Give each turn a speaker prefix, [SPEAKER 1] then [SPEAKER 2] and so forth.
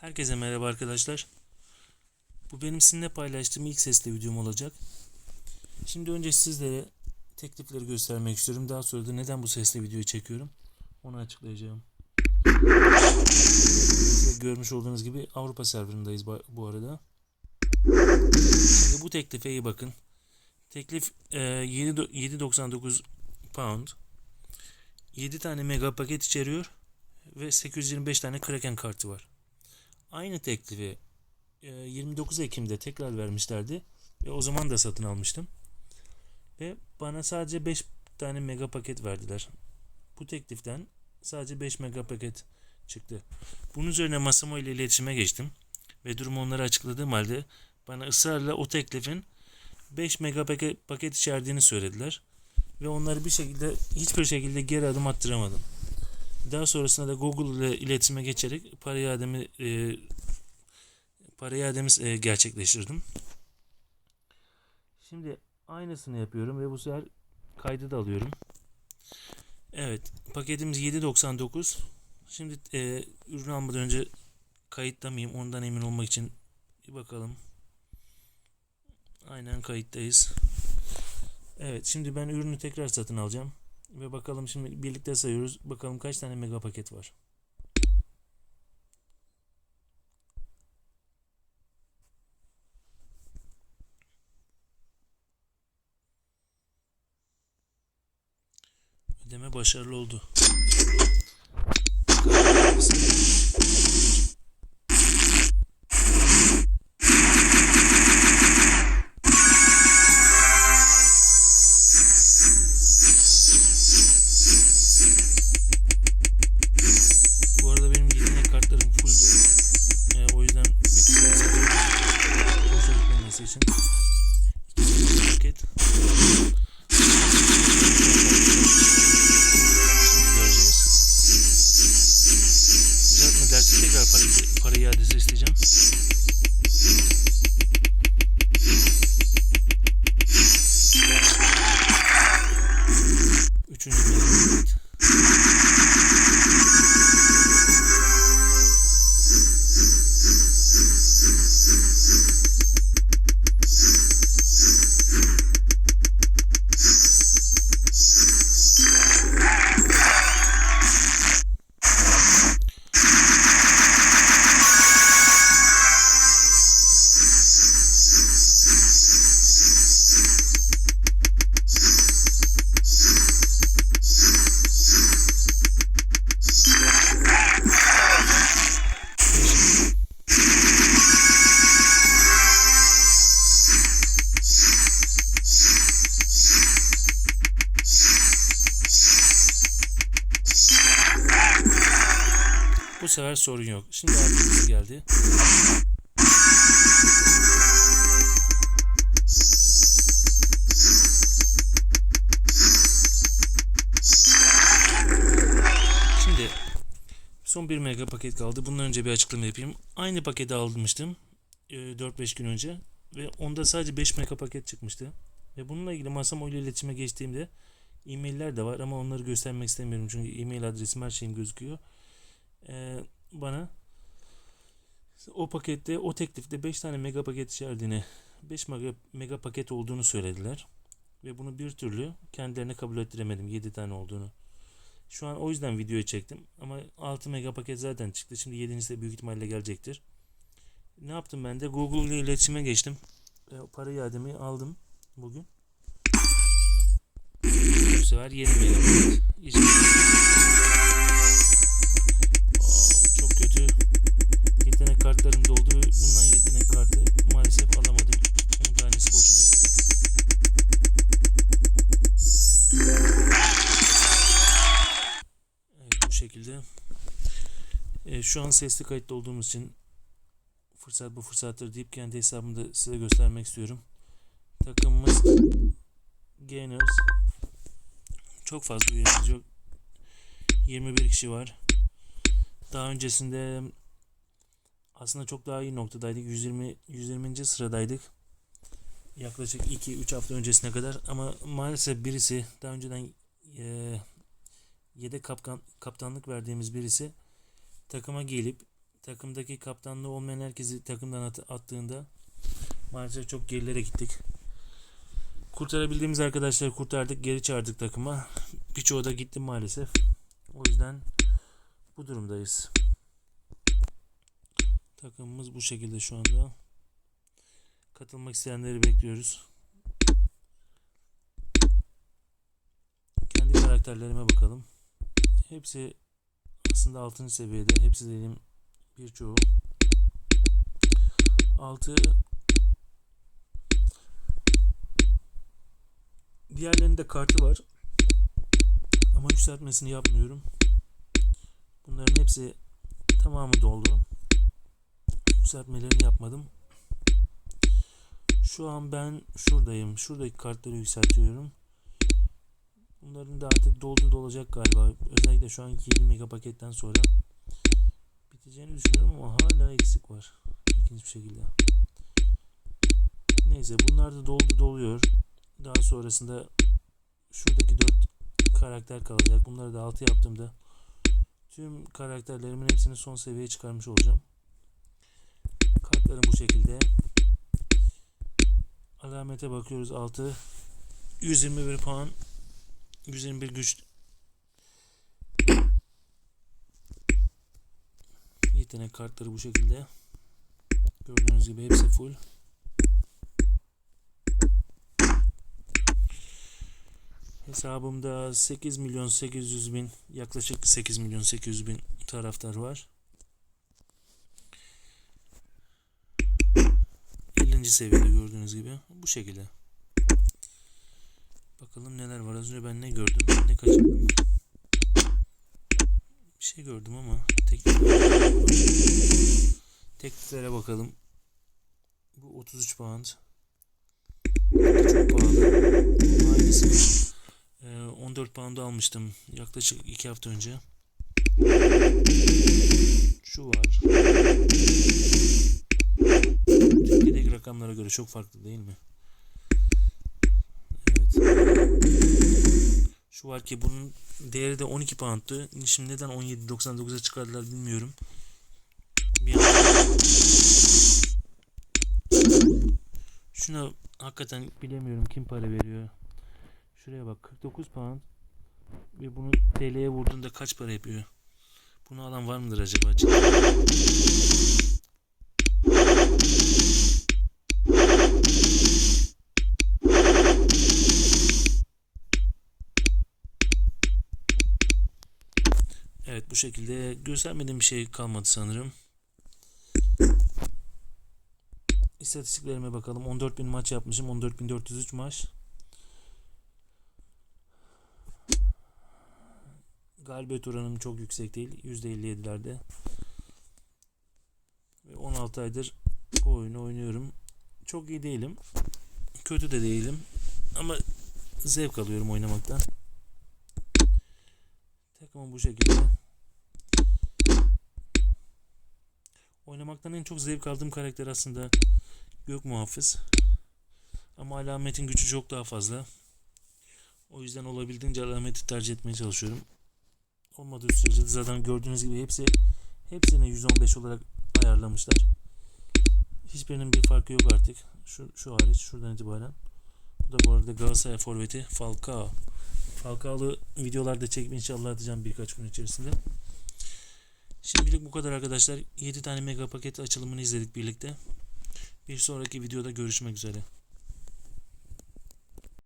[SPEAKER 1] Herkese merhaba arkadaşlar. Bu benim sizinle paylaştığım ilk sesli videom olacak. Şimdi önce sizlere teklifleri göstermek istiyorum. Daha sonra da neden bu sesli videoyu çekiyorum onu açıklayacağım. Görmüş olduğunuz gibi Avrupa serverındayız bu arada. Şimdi bu teklife iyi bakın. Teklif e, 7 do- 7.99 pound. 7 tane mega paket içeriyor ve 825 tane Kraken kartı var. Aynı teklifi e, 29 Ekim'de tekrar vermişlerdi ve o zaman da satın almıştım. Ve bana sadece 5 tane mega paket verdiler. Bu tekliften sadece 5 mega paket çıktı. Bunun üzerine Masamo ile iletişime geçtim ve durumu onlara açıkladığım halde bana ısrarla o teklifin 5 mega paket içerdiğini söylediler ve onları bir şekilde hiçbir şekilde geri adım attıramadım. Daha sonrasında da Google ile iletişime geçerek para iademi e, para iademi e, gerçekleştirdim. Şimdi aynısını yapıyorum ve bu sefer kaydı da alıyorum. Evet, paketimiz 7.99. Şimdi e, ürün almadan önce kayıtlamayayım. Ondan emin olmak için bir bakalım. Aynen kayıttayız. Evet, şimdi ben ürünü tekrar satın alacağım. Ve bakalım şimdi birlikte sayıyoruz. Bakalım kaç tane mega paket var. Ödeme başarılı oldu. Bu sefer sorun yok. Şimdi artık geldi. Şimdi son bir mega paket kaldı. Bundan önce bir açıklama yapayım. Aynı paketi almıştım e, 4-5 gün önce ve onda sadece 5 mega paket çıkmıştı. Ve bununla ilgili Masamo ile iletişime geçtiğimde e-mailler de var ama onları göstermek istemiyorum çünkü e-mail adresim her şeyim gözüküyor. Ee, bana o pakette o teklifte 5 tane mega paket içerdiğini 5 mega, mega paket olduğunu söylediler. Ve bunu bir türlü kendilerine kabul ettiremedim 7 tane olduğunu. Şu an o yüzden videoyu çektim. Ama 6 mega paket zaten çıktı. Şimdi 7'incisi de büyük ihtimalle gelecektir. Ne yaptım ben de? Google ile iletişime geçtim. E, para iademi aldım bugün. Bu sefer 7 mega paket. Şu an sesli kayıtlı olduğumuz için fırsat bu fırsattır deyip kendi hesabımı da size göstermek istiyorum. Takımımız Gainers. Çok fazla üyemiz yok. 21 kişi var. Daha öncesinde aslında çok daha iyi noktadaydık. 120 120. sıradaydık. Yaklaşık 2-3 hafta öncesine kadar ama maalesef birisi daha önceden e, yedek kaptan, kaptanlık verdiğimiz birisi takıma gelip takımdaki kaptanlığı olmayan herkesi takımdan at- attığında maalesef çok gerilere gittik. Kurtarabildiğimiz arkadaşları kurtardık, geri çağırdık takıma. Birçoğu da gitti maalesef. O yüzden bu durumdayız. Takımımız bu şekilde şu anda. Katılmak isteyenleri bekliyoruz. Kendi karakterlerime bakalım. Hepsi aslında 6. seviyede. Hepsi dediğim birçoğu. 6 Diğerlerinde kartı var. Ama yükseltmesini yapmıyorum. Bunların hepsi tamamı doldu. Yükseltmelerini yapmadım. Şu an ben şuradayım. Şuradaki kartları yükseltiyorum. Bunların da artık doldu dolacak galiba. Özellikle şu an 7 mega paketten sonra biteceğini düşünüyorum ama hala eksik var. İlginç bir şekilde. Neyse bunlar da doldu doluyor. Daha sonrasında şuradaki 4 karakter kalacak. Bunları da 6 yaptığımda tüm karakterlerimin hepsini son seviyeye çıkarmış olacağım. Kartlarım bu şekilde. Alamete bakıyoruz 6. 121 puan. 121 güç. Yetenek kartları bu şekilde. Gördüğünüz gibi hepsi full. Hesabımda 8 milyon 800 bin yaklaşık 8 milyon 800 bin taraftar var. 50. seviyede gördüğünüz gibi bu şekilde. Bakalım neler var. Az önce ben ne gördüm ne kaçırdım. Bir şey gördüm ama tekliflere, tekliflere bakalım. Bu 33 pound. Çok pahalı. Bunun aynısını ee, 14 pound'a almıştım yaklaşık 2 hafta önce. Şu var. Türkiye'deki rakamlara göre çok farklı değil mi? Şu var ki bunun değeri de 12 pound'tu. Şimdi neden 17.99'a çıkardılar bilmiyorum. Bir an... Şuna hakikaten bilemiyorum kim para veriyor. Şuraya bak 49 pound ve bunu TL'ye vurduğunda kaç para yapıyor? Bunu alan var mıdır acaba? Bu şekilde göstermediğim bir şey kalmadı sanırım. İstatistiklerime bakalım. 14.000 maç yapmışım. 14.403 maç. Galibiyet oranım çok yüksek değil. %57'lerde. Ve 16 aydır bu oyunu oynuyorum. Çok iyi değilim. Kötü de değilim. Ama zevk alıyorum oynamaktan. Takımım bu şekilde. Oynamaktan en çok zevk aldığım karakter aslında Gök Muhafız. Ama alametin gücü çok daha fazla. O yüzden olabildiğince alameti tercih etmeye çalışıyorum. Olmadığı sürece zaten gördüğünüz gibi hepsi hepsini 115 olarak ayarlamışlar. Hiçbirinin bir farkı yok artık. Şu, şu hariç şuradan itibaren. Bu da bu arada Galatasaray forveti Falcao. Falcao'lu videolarda çekip inşallah atacağım birkaç gün içerisinde. Şimdilik bu kadar arkadaşlar. 7 tane mega paket açılımını izledik birlikte. Bir sonraki videoda görüşmek üzere.